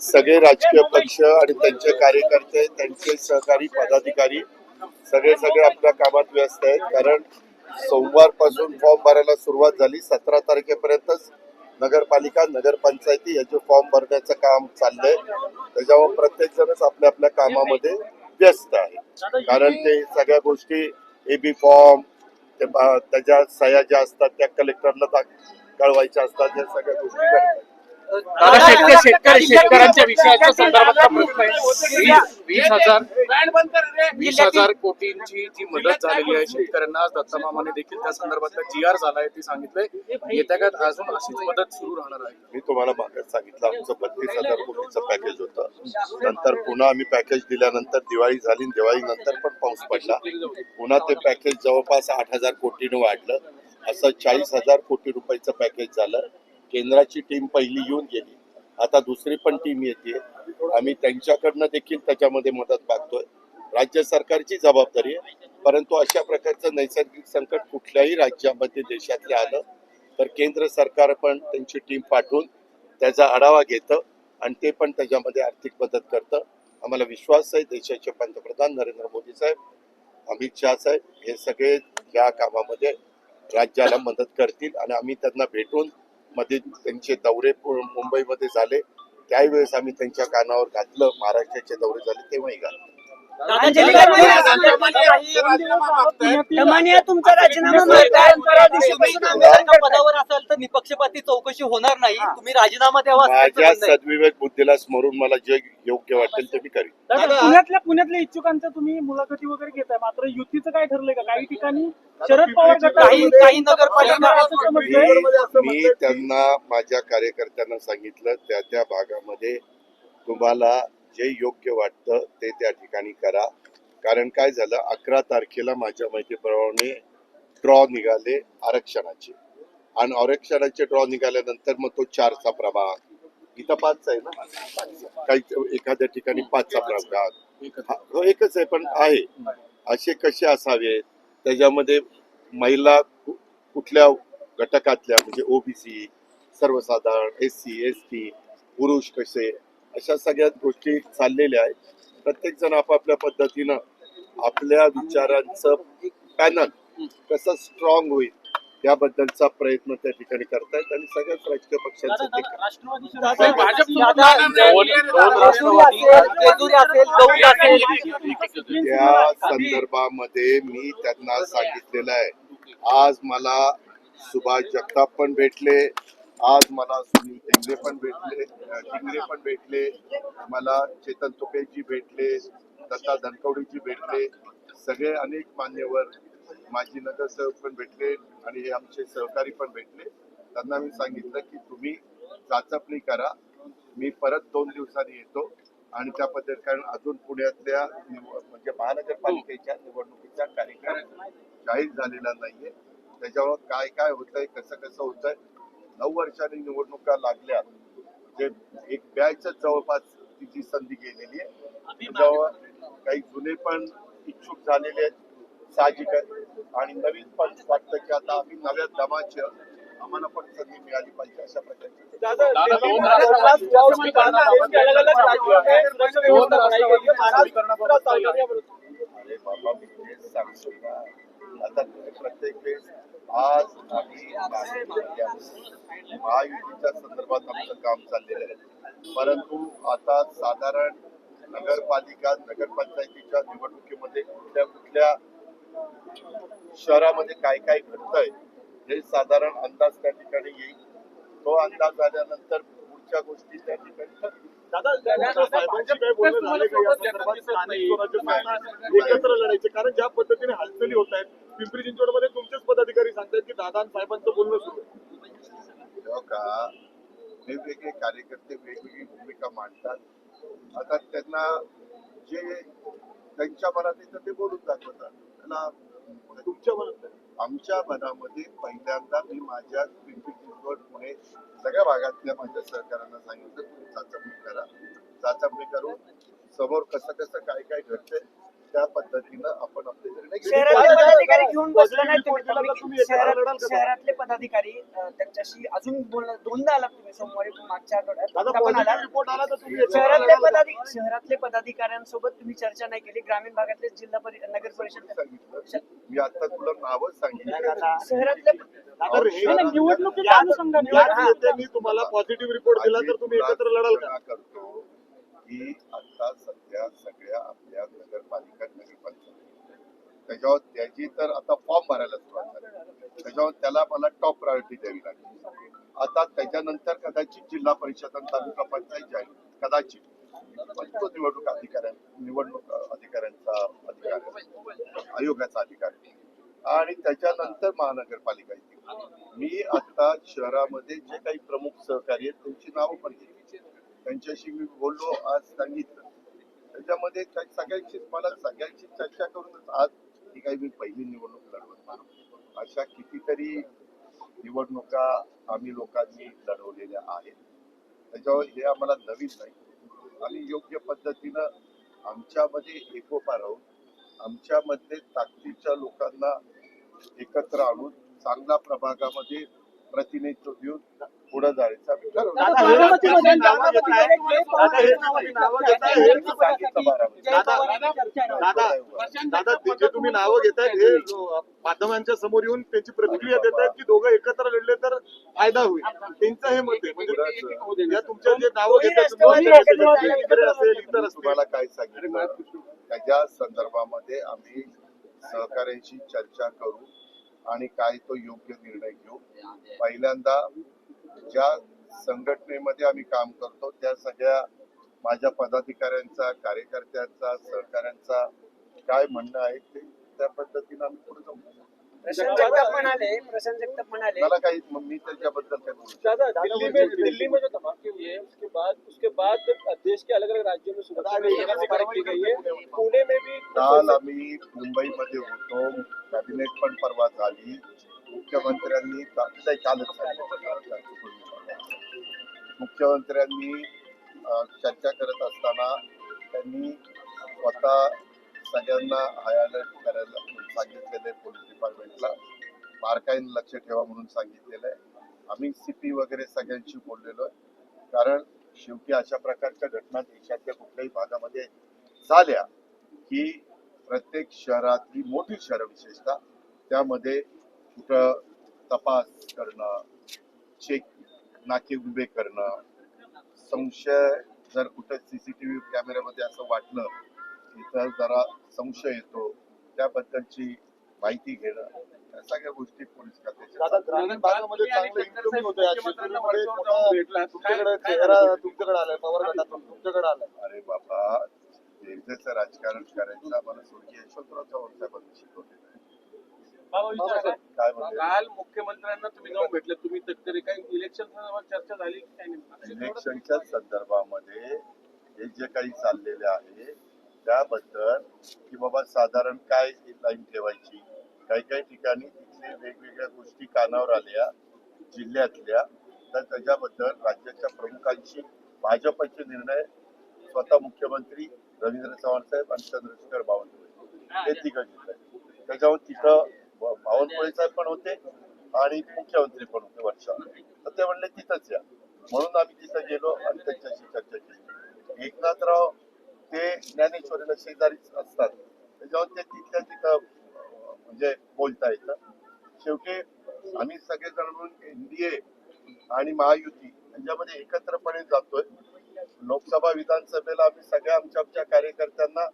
सगळे राजकीय पक्ष आणि त्यांचे कार्यकर्ते त्यांचे सहकारी पदाधिकारी सगळे सगळे आपल्या कामात व्यस्त आहेत. कारण सोमवारपासून फॉर्म भरायला सुरुवात झाली. सतरा तारखेपर्यंतच नगरपालिका नगरपंचायती याचे फॉर्म भरण्याचं काम चाललंय. त्याच्यावर प्रत्येक जणच आपल्या आपल्या कामामध्ये व्यस्त आहे. कारण ते सगळ्या गोष्टी एबी फॉर्म त्याच्या सह्या ज्या असतात त्या कलेक्टरला कळवायच्या असतात या सगळ्या गोष्टी करतात. दादा शेतकरी शेतकरी शेतकऱ्यांच्या विषयाच्या संदर्भातला प्रश्न आहे वीस हजार वीस हजार कोटींची जी मदत झालेली आहे शेतकऱ्यांना दत्तमामाने देखील त्या संदर्भातला जी आर झालाय ते सांगितलंय. येत्या काळात अजून अशीच मदत सुरू राहणार आहे. मी तुम्हाला मागच सांगितलं आमचं बत्तीस हजार कोटीचं पॅकेज होतं. नंतर पुन्हा आम्ही पॅकेज दिल्यानंतर दिवाळी झाली दिवाळी नंतर पण पाऊस पडला. पुन्हा ते पॅकेज जवळपास आठ हजार कोटीनं वाढलं. असं चाळीस हजार कोटी रुपयाचं पॅकेज झालं. केंद्राची टीम पहिली येऊन गेली. आता दुसरी पण टीम येते. आम्ही त्यांच्याकडनं देखील त्याच्यामध्ये मदत मागतोय. राज्य सरकारची जबाबदारी आहे. परंतु अशा प्रकारचं नैसर्गिक संकट कुठल्याही राज्यामध्ये देशातले आलं तर केंद्र सरकार पण त्यांची टीम पाठवून त्याचा आढावा घेतं आणि ते पण त्याच्यामध्ये आर्थिक मदत करतं. आम्हाला विश्वास आहे देशाचे पंतप्रधान नरेंद्र मोदी साहेब अमित शहा साहेब हे सगळे या कामामध्ये राज्याला मदत करतील आणि आम्ही त्यांना भेटून मध्ये त्यांचे दौरे मुंबईमध्ये झाले. त्यावेळेस आम्ही त्यांच्या कानावर घातलं. महाराष्ट्राचे दौरे झाले तेव्हाही घातलं. तुमचा राजीनामा पदावर असाल तर निपक्षपाती चौकशी होणार नाही. तुम्ही राजीनामा द्यावा असं माझ्या. सद्विवेक बुद्धीला स्मरून मला जे योग्य वाटेल ते मी करीन. पुण्यातल्या पुण्यातल्या इच्छुकांच्या तुम्ही मुलाखती वगैरे घेताय. मात्र युतीचं काय ठरलंय का? काही ठिकाणी शरद पवार काही काही नगरपालिका असं समजलंय मी त्यांना माझ्या कार्यकर्त्यांना सांगितलं त्या त्या भागामध्ये तुम्हाला जे योग्य वाटतं ते त्या ठिकाणी करा. कारण काय झालं? अकरा तारखेला माझ्या माहितीप्रमाणे ड्रॉ निघाले आरक्षणाचे. आणि आरक्षणाचे ड्रॉ निघाल्यानंतर मग तो चारचा प्रभाग. इथं पाचचा आहे ना? काही एखाद्या ठिकाणी पाचचा प्रभाग. एकच आहे पण आहे. असे कसे असावेत त्याच्यामध्ये महिला कुठल्या घटकातल्या म्हणजे ओबीसी सर्वसाधारण एस सी एस टी पुरुष कसे? अशा सगळ्याच गोष्टी चाललेल्या आहेत. प्रत्येक जण आपापल्या पद्धतीनं आपल्या विचारांचं पॅनल कसं स्ट्रॉंग होईल याबद्दलचा प्रयत्न त्या ठिकाणी करतायत आणि सगळ्याच राजकीय पक्षांचे त्या संदर्भामध्ये मी त्यांना सांगितलेलं आहे. आज मला सुभाष जगताप पण भेटले. आज मला सुनील टेंगरे पण भेटले अ, टिंगरे पण भेटले मला चेतन तुपेजी भेटले दत्ता धनकवडीजी भेटले सगळे अनेक मान्यवर माजी नगरसेवक पण भेटले आणि हे आमचे सहकारी पण भेटले. त्यांना मी सांगितलं की तुम्ही चाचपणी करा मी परत दोन दिवसांनी येतो आणि त्या पद्धतीने कारण अजून पुण्यातल्या निव- म्हणजे महानगरपालिकेच्या निवडणुकीचा कार्यक्रम जाहीर झालेला नाहीये. त्याच्यामुळे काय काय होतंय कसं कसं होतंय नऊ वर्षांनी निवडणुका लागल्या जे एक ब्यायच जवळपास तिची संधी गेलेली आहे. त्याच्यावर काही जुने पण इच्छुक झालेले आहेत साहजिक आहे आणि नवीन पण वाटतं की आता आम्ही नव्या दमाचे आम्हाला पण संधी मिळाली पाहिजे अशा प्रकारची. बाबा मी तेच सांगतो आता प्रत्येक वेळेस आज आम्ही महायुतीच्या संदर्भात आमचं काम चाललेलं आहे. परंतु आता साधारण नगरपालिका नगरपंचायतीच्या निवडणुकीमध्ये कुठल्या कुठल्या शहरामध्ये काय काय घडतंय हे साधारण अंदाज त्या ठिकाणी येईल. तो अंदाज आल्यानंतर पुढच्या गोष्टी त्या ठिकाणी एकत्र लढायचे कारण ज्या पद्धतीने हालचाली होत आहेत पिंपरी चिंचवडमध्ये तुमचेच पदाधिकारी सांगतात की दादा साहेबांचं बोलणं सुरू. हो का? वेगवेगळे कार्यकर्ते वेगवेगळी भूमिका मांडतात. आता त्यांना जे त्यांच्या मनात येतं ते बोलून दाखवतात. त्याला तुमच्या मनात? आमच्या मनामध्ये पहिल्यांदा मी माझ्या पिंपरी चिंचवड पुणे सगळ्या भागातल्या माझ्या सहकाऱ्यांना सांगितलं तुम्ही चाचपणी करा. चाचपणी करून समोर कसं कसं काय काय घडतंय त्या पद्धतीनं आपण आपले. शहरातले पदाधिकारी घेऊन बसले नाही तुम्ही. शहरात-? शहरातले पदाधिकारी अं, त्यांच्याशी अजून बोलणं दोनदा आलात तुम्ही सोमवारी मागच्या आठवड्यात दादा आता पण पॉझिटिव्ह आलात. रिपोर्ट आला तर तुम्ही एखादा शहरातले? पदाधिकारी पदाधिकाऱ्यांसोबत तुम्ही चर्चा नाही केली. ग्रामीण भागातले जिल्हा परि- नगर परिषद सांगितलं. मी आता तुला नावच सांगितलं. दादा, अनुषंगाने नेत्यांनी तुम्हाला पॉझिटिव्ह रिपोर्ट दिला तर तुम्ही एकत्र लढाल का? करतो ही आता सध्या सगळ्या आपल्या नगरपालिका नगरपालिका त्याच्यावर त्याची तर आता फॉर्म भरायला सुरुवात झाली. त्याच्यावर त्याला मला टॉप प्रायोरिटी द्यावी लागेल. आता त्याच्यानंतर कदाचित जिल्हा परिषद आणि तालुका पंचायत जाईल कदाचित पण तो निवडणूक अधिकाऱ्या निवडणूक अधिकाऱ्यांचा अधिकार आयोगाचा अधिकार आणि त्याच्यानंतर महानगरपालिका येते. मी आता शहरामध्ये जे काही प्रमुख सहकारी आहेत त्यांची नावं पण घेतली त्यांच्याशी मी बोललो आज सांगितलं. त्याच्यामध्ये त्या मला सगळ्यांची चर्चा करूनच आज ही काही मी पहिली निवडणूक लढवत नाही. अशा कितीतरी निवडणुका आम्ही लोकांनी लढवलेल्या आहेत. त्याच्यावर हे आम्हाला नवीन नाही. आणि योग्य पद्धतीनं आमच्यामध्ये एकोपा राहून आमच्यामध्ये ताकदीच्या लोकांना एकत्र आणून चांगल्या प्रभागामध्ये प्रतिनिधित्व देऊन पुढे जायचा. दादा, हे घेत हे घेत. हे ते जे तुम्ही नावं घेताय हे माध्यमांच्या समोर येऊन त्यांची प्रतिक्रिया देत आहेत की दोघं एकत्र लढले तर फायदा होईल त्यांचं हे मत आहे म्हणजे या तुमच्या जे नावं घेतात असेल इतर असतील तुम्हाला काय सांगितलं त्याच्या संदर्भामध्ये आम्ही सहकार्यांशी चर्चा करू आणि काय तो योग्य निर्णय घेऊ. पहिल्यांदा ज्या संघटनेमध्ये आम्ही काम करतो त्या सगळ्या माझ्या पदाधिकाऱ्यांचा कार्यकर्त्यांचा सहकाऱ्यांचा काय म्हणणं आहे ते त्या पद्धतीनं आम्ही पुढे जाऊ. प्रशांत जगताप म्हणाले प्रशांत जगताप म्हणाले. मला काही मी त्याच्याबद्दल काय बोलू दादा दिल्ली में दिल्ली में जो धमाके हुए हैं उसके बाद उसके बाद देश के अलग अलग राज्यों में सुरक्षा की गई है। पुणे में भी काल आम्ही मुंबईमध्ये होतो कॅबिनेट पण परवा झाली. मुख्यमंत्र्यांनी का- नाही, कालच मुख्यमंत्र्यांनी चर्चा करत असताना त्यांनी स्वतः सगळ्यांना हाय अलर्ट करायला सांगितलेले पोलीस डिपार्टमेंटला बारकाईने लक्ष ठेवा म्हणून सांगितलेलं आहे. आम्ही सीपी वगैरे सगळ्यांशी बोललेलो आहे. कारण शेवटी अशा प्रकारच्या घटना देशातल्या कुठल्याही भागामध्ये झाल्या की प्रत्येक शहरातली मोठी शहरं विशेषतः त्यामध्ये कुठं तपास करणं चेक नाके उभे करणं संशय जर कुठं सीसीटीव्ही कॅमेऱ्यामध्ये असं वाटलं की तर जरा संशय येतो. त्याबद्दलची माहिती घेणं या सगळ्या गोष्टी पोलीस खात्याच्या दादा ग्रामीण भागामध्ये चांगलं इन्कमिंग होतं. या शेतकऱ्यांमध्ये मोठा तुमच्याकडे चेहरा तुमच्याकडे आलाय पवार गटातून तुमच्याकडे आलाय. अरे बाबा राजकारण करायचं आम्हाला स्वर्गीय यशवंतराव चव्हाण साहेबांनी शिकवलेलं आहे. काय म्हणजे काल मुख्यमंत्र्यांना तुम्ही जाऊन भेटले. तुम्ही तरी काही इलेक्शन संदर्भात चर्चा झाली की काय नेमकं? इलेक्शनच्या संदर्भामध्ये हे जे काही चाललेले आहे त्याबद्दल की बाबा साधारण काय लाईन ठेवायची? काही काही ठिकाणी तिथले वेगवेगळ्या गोष्टी कानावर आल्या जिल्ह्यातल्या. तर त्याच्याबद्दल राज्याच्या प्रमुखांशी भाजपचे निर्णय स्वतः मुख्यमंत्री रवींद्र चव्हाण साहेब आणि चंद्रशेखर बावनकुळे. हे तिघं घेतलंय त्याच्यावर तिथं बावनकुळे साहेब पण होते आणि मुख्यमंत्री पण होते वर्षा तर ते म्हणले तिथंच या. म्हणून आम्ही तिथं गेलो आणि त्यांच्याशी चर्चा केली. एकनाथराव ते ज्ञानेश्वरीला शेजारीच असतात. त्याच्यावर ते तिथल्या तिथं म्हणजे बोलता येतं. शेवटी आम्ही सगळेजण म्हणून एनडीए आणि महायुती यांच्यामध्ये एकत्रपणे जातोय. लोकसभा विधानसभेला आम्ही सगळ्या आमच्या आमच्या कार्यकर्त्यांना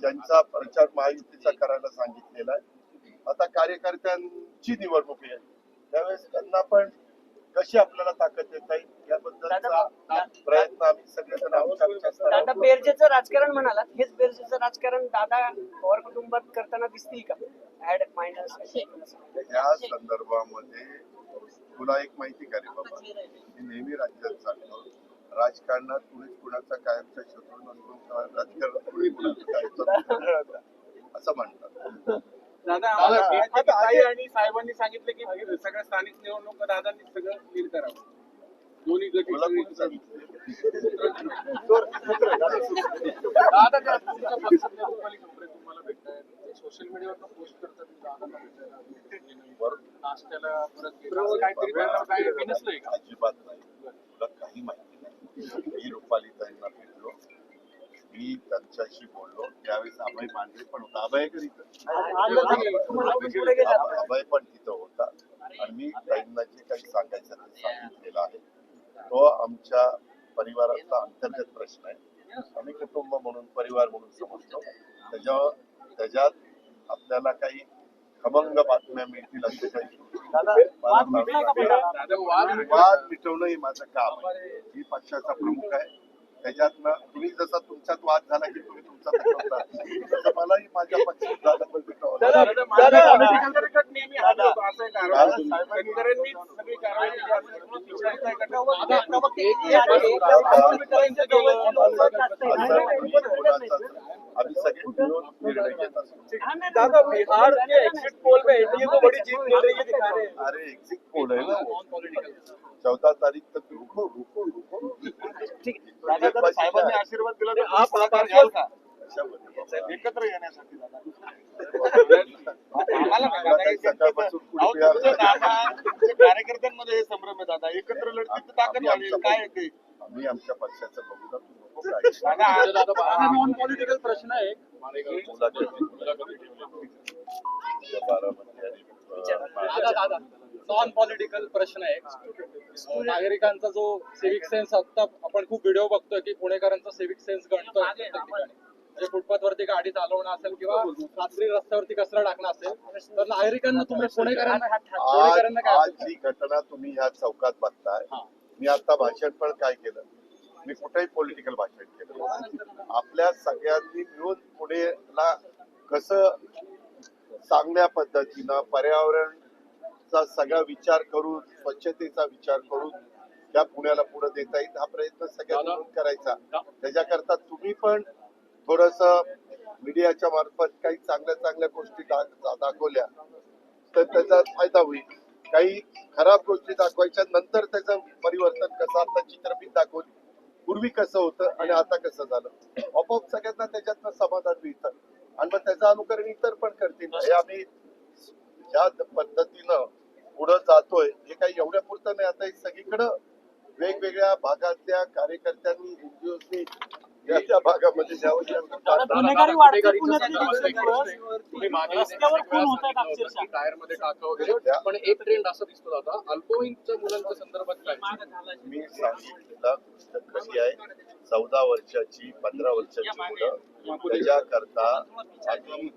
त्यांचा प्रचार महायुतीचा करायला सांगितलेला आहे. आता कार्यकर्त्यांची निवडणूक आहे. त्यावेळेस त्यांना पण कशी आपल्याला ताकद देता येईल याबद्दलचा दादा- प्रयत्न आम्ही सगळेजण दादा बेरजेचं राजकारण म्हणालात. हेच बेरजेचं राजकारण दादा पवार कुटुंबात करताना दिसतील का? ऍड मायनस या संदर्भामध्ये तुला एक माहिती का रे बाबा? मी नेहमी राज्यात सांगतो राजकारणात कुणीच कुणाचा कायमचा शत्रू नसतो राजकारणात कुणी कुणाचा कायमचा. असं म्हणतात. दादा आणि साहेबांनी सांगितलं की सगळ्या स्थानिक निवडणूक दादांनी सगळं लीड करावं. दोन्ही गट दादा त्या तुमच्या पक्षात रूपाली कंपनी तुम्हाला भेटताय. सोशल मीडियावर पोस्ट करतात दादांना भेटायला नाश्त्याला परत अजिबात नाही. तुला काही माहिती नाही. रुपाली मी त्यांच्याशी बोललो. त्यावेळेस अभय पण होता. अभय कधी अभय पण तिथं होता. आणि मी ताईंना जे काही सांगायचं ते सांगितलेलं आहे. तो आमच्या परिवारातला अंतर्गत प्रश्न आहे. आम्ही कुटुंब म्हणून परिवार म्हणून समजतो. त्याच्या त्याच्यात आपल्याला काही खमंग बातम्या मिळतील असे काही वाद मिटवणं हे माझं काम आहे. मी पक्षाचा प्रमुख आहे. त्याच्यातनं तुम्ही जसा तुमच्यात वाद झाला की तुम्ही तुमचा तसं मलाही माझ्या पक्षात. शेतकऱ्यांनी सगळी मिळून निर्णय घेत असतो दादा बिहार के एग्जिट पोल में एनडीए को बड़ी जीत मिल रही है दिखा रहे हैं अरे एक्झिट पोल आहे ना. चौदा तारीख साहेबांनी आशीर्वाद दिला तर आप- पुढाकार घ्याल का? एकत्र येण्यासाठी दादा. आम्हाला काही सकाळपासून अहो, कुठे तुमचे दादा तुमच्या कार्यकर्त्यांमध्ये हे संभ्रम आहे दादा. एकत्र लढतील तर ताकद वाढेल. काय आहे ते? आम्ही आमच्या पक्षाचं बघू. ना तू नको काय दादा दादा बारा नॉन पॉलिटिकल प्रश्न आहे. मुलाखती मुलाखती बारामती आणि दादा दादा. नॉन पॉलिटिकल प्रश्न आहे. नागरिकांचा जो सिविक सेन्स आता आपण खूप व्हिडिओ बघतोय की पुणेकरांचा सिविक सेन्स गणतोय म्हणजे फुटपाथ वरती गाडी चालवणं असेल किंवा रात्री रस्त्यावरती कचरा टाकणं असेल तर नागरिकांना तुम्ही पुणेकरांना काय घटना तुम्ही ह्या चौकात बघताय. मी आता भाषण पण काय केलं? मी कुठेही पॉलिटिकल भाषण केलं आपल्या सगळ्यांनी मिळून पुणेला कसं चांगल्या पद्धतीनं पर्यावरणचा सगळा विचार करून स्वच्छतेचा विचार करून त्या पुण्याला पुढे देता येईल हा प्रयत्न सगळ्या दादा. मिळून करायचा. त्याच्याकरता तुम्ही पण थोडस मीडियाच्या मार्फत काही चांगल्या चांगल्या गोष्टी दाखवल्या तर त्याचा फायदा होईल. काही खराब गोष्टी दाखवायच्या नंतर त्याचं परिवर्तन कसं आता चित्रफित दाखवली. पूर्वी कसं होतं आणि आता कसं झालं? आपोआप सगळ्यांना त्याच्यातनं समाधान मिळतं. आणि मग त्याचं अनुकरण इतर पण करतील. हे आम्ही ज्या पद्धतीनं पुढं जातोय. हे काही एवढ्या पुरतं नाही. आता हे सगळीकडं वेगवेगळ्या भागातल्या कार्यकर्त्यांनी एनजीओनी भागामध्ये पण एक ट्रेंड असा दिसतो दादा. अल्पवयीनच्या मुलांच्या संदर्भात काय? मी सांगितलेला पुस्तक कशी आहे? चौदा वर्षाची पंधरा वर्षाची मुलं. त्याच्याकरता आम्ही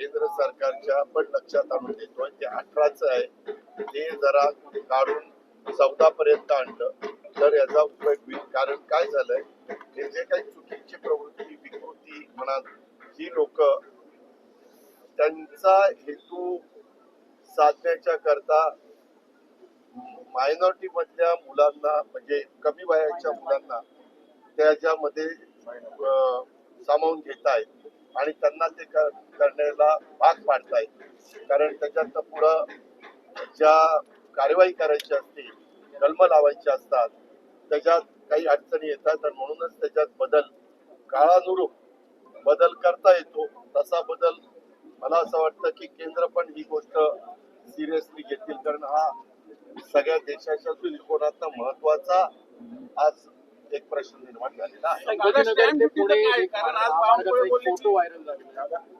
केंद्र सरकारच्या पण लक्षात आणून देतोय. ते अठराच आहे ते जरा काढून चौदा पर्यंत आणलं. तर याचा उपयोग होईल. कारण काय झालंय हे जे काही चुकीची प्रवृत्ती विकृती म्हणा ही लोक त्यांचा हेतू साधण्याच्या करता मायनॉरिटी मधल्या मुलांना म्हणजे कमी वयाच्या मुलांना त्याच्यामध्ये सामावून घेत आहेत आणि त्यांना ते करण्याला भाग पाडतायत. कारण त्याच्यात पुढं ज्या कार्यवाही करायची असते कलम लावायचे असतात त्याच्यात काही अडचणी येतात आणि म्हणूनच त्याच्यात बदल काळानुरूप बदल करता येतो. तसा बदल मला असं वाटतं की केंद्र पण ही गोष्ट सिरियसली घेतील. कारण हा सगळ्या देशाच्या दृष्टिकोनातला महत्त्वाचा आज एक प्रश्न निर्माण झालेला आहे.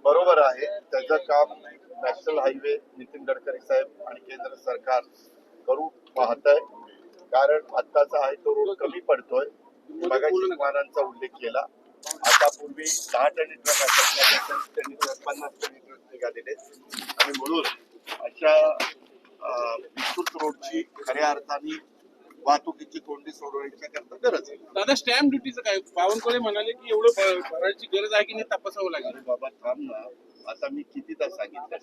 बरोबर आहे. त्याचं काम नॅशनल हायवे नितीन गडकरी साहेब आणि केंद्र सरकार करू पाहत आहे. कारण आत्ताचा आहे तो रोड कमी पडतोय. मगाशी विमानांचा उल्लेख केला. आता पूर्वी दहा टनी ट्रक असायचे आता टनी ट्रक पन्नास टनी ट्रक निघालेले. आणि म्हणून अशा विस्तृत रोडची खऱ्या अर्थाने वाहतुकीची कोंडी सोडवण्याच्या करता गरज आहे. दादा स्टॅम्प ड्युटीचं काय? बावनकुळे म्हणाले की एवढं भरायची गरज आहे की नाही तपासावं लागेल. बाबा थांब ना. आता मी कितीदा सांगितलं?